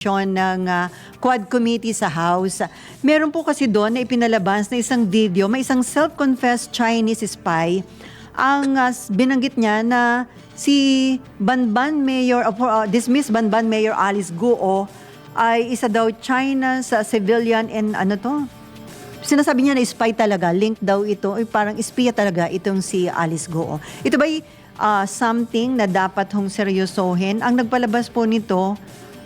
ng ah, Quad Committee sa House. Meron po kasi doon na ipinalabas na isang video, may isang self-confessed Chinese spy. Ang s- binanggit niya na si Banban Mayor, uh, uh, dismissed Banban Mayor Alice Guo ay isa daw China sa civilian and ano to? Sinasabi niya na spy talaga, link daw ito, ay parang espiya talaga itong si Alice Guo. Ito ba'y ah, something na dapat hong seryosohin? Ang nagpalabas po nito,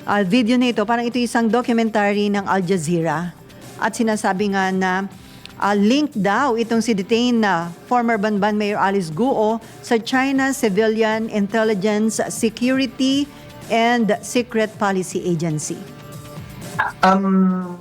ah, video na ito, parang ito isang documentary ng Al Jazeera. At sinasabi nga na ah, link daw itong si detained na former Banban Mayor Alice Guo sa China Civilian Intelligence Security and Secret Policy Agency. Um,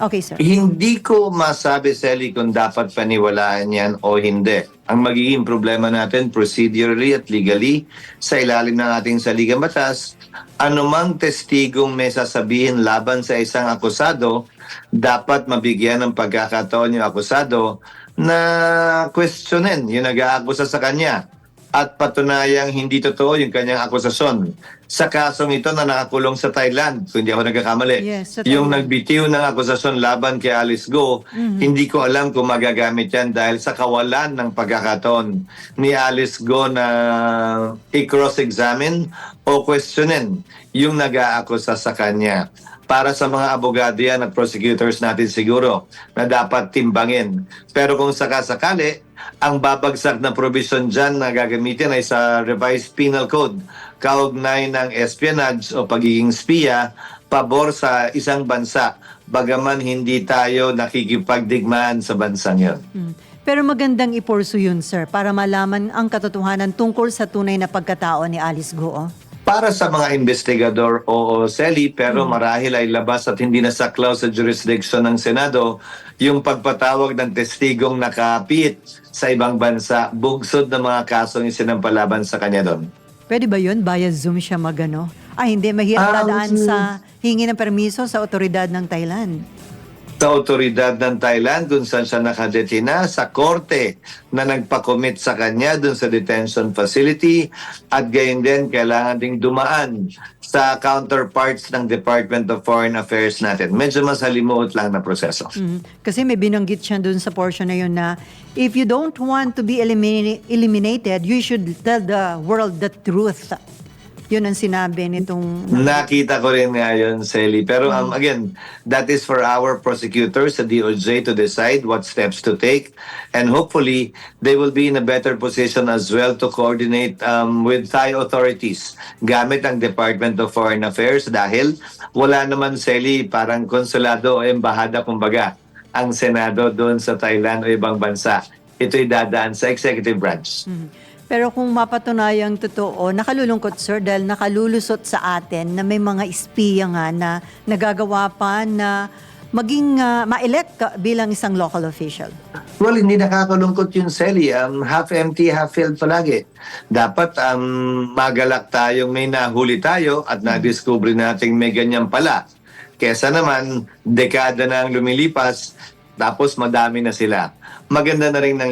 Okay, sir. hindi ko masabi, Sally, kung dapat paniwalaan yan o hindi. Ang magiging problema natin, procedurally at legally, sa ilalim ng ating saligang batas, anumang testigong may sasabihin laban sa isang akusado, dapat mabigyan ng pagkakataon yung akusado na questionin yung nag-aakusa sa kanya at patunayang hindi totoo yung kanyang akusasyon. Sa kasong ito na nakakulong sa Thailand, kung hindi ako nagkakamali, Yes, sa yung nagbitiw ng akusasyon laban kay Alice Go, hindi ko alam kung magagamit yan dahil sa kawalan ng pagkakataon ni Alice Go na i-cross-examine o questionin yung nag-aakusa sa kanya. Para sa mga abogado yan at prosecutors natin siguro na dapat timbangin. Pero kung sakasakali, ang babagsak na provision dyan na gagamitin ay sa revised penal code kaugnay ng espionage o pagiging spiya pabor sa isang bansa bagaman hindi tayo nakikipagdigmaan sa bansang yon. Mm. Pero magandang ipurso yun, sir, para malaman ang katotohanan tungkol sa tunay na pagkatao ni Alice Guo. Para sa mga investigador, oo, Sally, pero marahil ay labas at hindi nasaklaw sa jurisdiction ng Senado yung pagpatawag ng testigong nakapit sa ibang bansa, bugsod ng mga kasong isinampalaban sa kanya doon. Pwede ba yun? Via Zoom siya magano? Ah, hindi. Mahirap Ah, dadaan sa hingi ng permiso sa otoridad ng Thailand. Sa otoridad ng Thailand kung saan siya nakadetina sa korte na nagpakomit sa kanya dun sa detention facility at gayon din kailangan ding dumaan sa counterparts ng Department of Foreign Affairs natin. Medyo masalimuot lang na proseso. Mm. Kasi may binanggit siya dun sa portion na yun na if you don't want to be elimini- eliminated, you should tell the world the truth. Yun ang sinabi nitong... Nakita ko rin nga yun, Sally. Pero um, again, that is for our prosecutors sa DOJ to decide what steps to take. And hopefully, they will be in a better position as well to coordinate um, with Thai authorities gamit ang Department of Foreign Affairs dahil wala naman, Sally, parang konsulado o embahada, kumbaga, ang Senado doon sa Thailand o ibang bansa. Ito'y dadaan sa executive branch. Mm. Pero kung mapatunayang totoo, nakalulungkot sir dahil nakalulusot sa atin na may mga espiya nga na nagagawa pa na maging ah, ma-elect bilang isang local official. Well, hindi nakakalungkot yung Sally. Um, half empty, half filled palagi. Dapat um, magalak tayong may nahuli tayo at na-discover nating may ganyan pala. Kesa naman, dekada na ang lumilipas, tapos madami na sila. Maganda na rin nangyari.